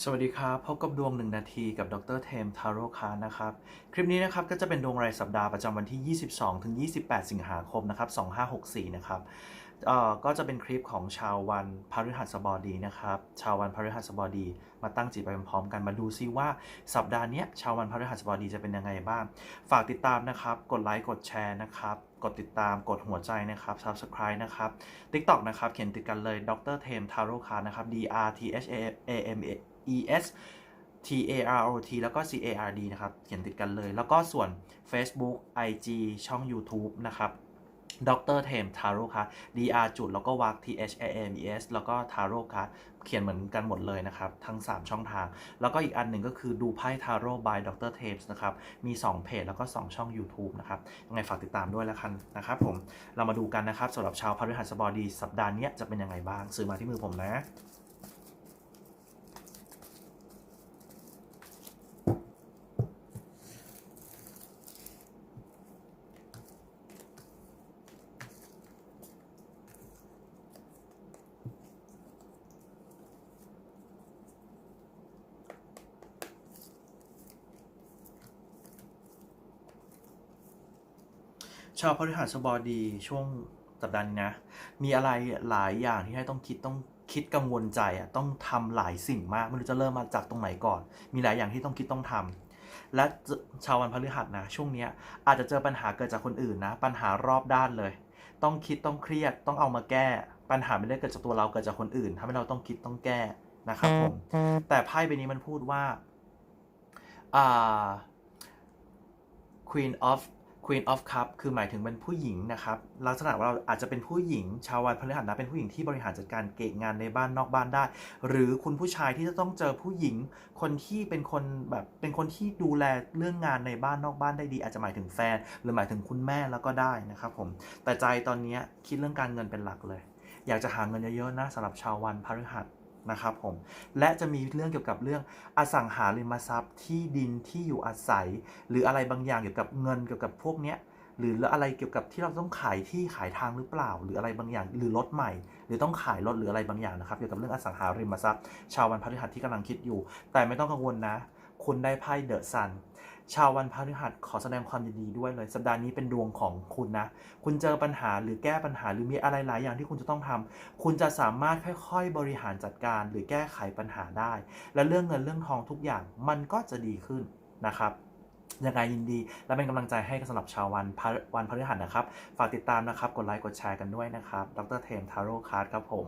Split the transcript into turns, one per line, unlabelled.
สวัสดีครับพบกับดวง 1 นาทีกับดรเทมทาโร่คานะครับ คลิปนี้นะครับก็จะเป็นดวงรายสัปดาห์ประจำวันที่ 22 ถึง 28 สิงหาคมนะครับ 2564 นะครับ ก็จะเป็นคลิปของชาววันพฤหัสบดีนะครับ ชาววันพฤหัสบดี มาตั้งจิตไปพร้อมกันมาดูซิว่าสัปดาห์นี้ชาววันพฤหัสบดีจะเป็นยังไงบ้าง ฝากติดตามนะครับ กดไลค์กดแชร์นะครับ กดติดตามกดหัวใจนะครับ Subscribe นะครับ TikTok นะครับ เขียนติดกันเลยดรเทมทาโร่คานะครับ D R T H A M E S T A R O T แล้วก็ C A R D นะครับ เขียนติดกันเลย แล้วก็ส่วน Facebook IG ช่อง YouTube นะครับ ดรเทมทาโร่คา D R จุดแล้วก็วัก T H A M E S แล้วก็ทาโร่คาเขียนเหมือนกันหมดเลยนะครับ ทั้ง 3 ช่องทาง แล้วก็อีกอันหนึ่งก็คือดูไพ่ทาโร่ by ดรเทมส์นะครับ มี 2 เพจแล้วก็ 2 ช่อง YouTube นะครับ ยังไงฝากติดตามด้วยแล้วกันนะครับผม เรามาดูกันนะครับสำหรับชาวพฤหัสบดีสัปดาห์นี้จะเป็นยังไงบ้าง ซื้อมาที่มือผมนะ ชาวพฤหัสบดีช่วงสัปดาห์นี้นะ มีอะไรหลายอย่างที่ให้ต้องคิดต้องคิดกังวลใจอะต้องทำหลายสิ่งมากไม่รู้จะเริ่มมาจากตรงไหนก่อน มีหลายอย่างที่ต้องคิดต้องทำและชาววันพฤหัสนะ ช่วงนี้อาจจะเจอปัญหาเกิดจากคนอื่นนะ ปัญหารอบด้านเลย ต้องคิดต้องเครียดต้องเอามาแก้ ปัญหาไม่ได้เกิดจากตัวเราเกิดจากคนอื่นทำให้เราต้องคิดต้องแก้นะครับผมแต่ไพ่ใบนี้มันพูดว่าอ่า Queen of Queen of Cup คือหมายถึงเป็นผู้หญิงนะครับ ลักษณะว่าเราอาจจะเป็นผู้หญิง ชาววันพฤหัสนะเป็นผู้หญิงที่บริหารจัดการเกะงานในบ้านนอกบ้านได้ หรือคุณผู้ชายที่จะต้องเจอผู้หญิง คนที่เป็นคนแบบเป็นคนที่ดูแลเรื่องงานในบ้านนอกบ้านได้ดี อาจจะหมายถึงแฟน หรือหมายถึงคุณแม่แล้วก็ได้นะครับผมแต่ใจตอนนี้คิดเรื่องการเงินเป็นหลักเลย อยากจะหาเงินเยอะๆนะสำหรับชาววันพฤหัส นะครับผม และจะมีเรื่องเกี่ยวกับเรื่องอสังหาริมทรัพย์ที่ดินที่อยู่อาศัย หรืออะไรบางอย่างเกี่ยวกับเงินเกี่ยวกับพวกเนี้ยหรืออะไรเกี่ยวกับที่เราต้องขายที่ขายทางหรือเปล่า หรืออะไรบางอย่าง หรือรถใหม่ หรือต้องขายรถหรืออะไรบางอย่างนะครับเกี่ยวกับเรื่องอสังหาริมทรัพย์ ชาววันพฤหัสที่กำลังคิดอยู่ แต่ไม่ต้องกังวลนะ คุณได้ไพ่เดอะซันชาววันพฤหัสขอแสดงความยินดีด้วยเลย สัปดาห์นี้เป็นดวงของคุณนะ คุณเจอปัญหาหรือแก้ปัญหาหรือมีอะไรหลายอย่างที่คุณจะต้องทำคุณจะสามารถค่อยๆ บริหารจัดการ หรือแก้ไขปัญหาได้ และเรื่องเงินเรื่องทองทุกอย่างมันก็จะดีขึ้นนะครับยังไงยินดี และเป็นกำลังใจให้สำหรับชาววันพวันพฤหัสนะครับ ฝากติดตามนะครับ กดไลค์กดแชร์กันด้วยนะครับ ดรเทมทาโร่คาร์ดครับผม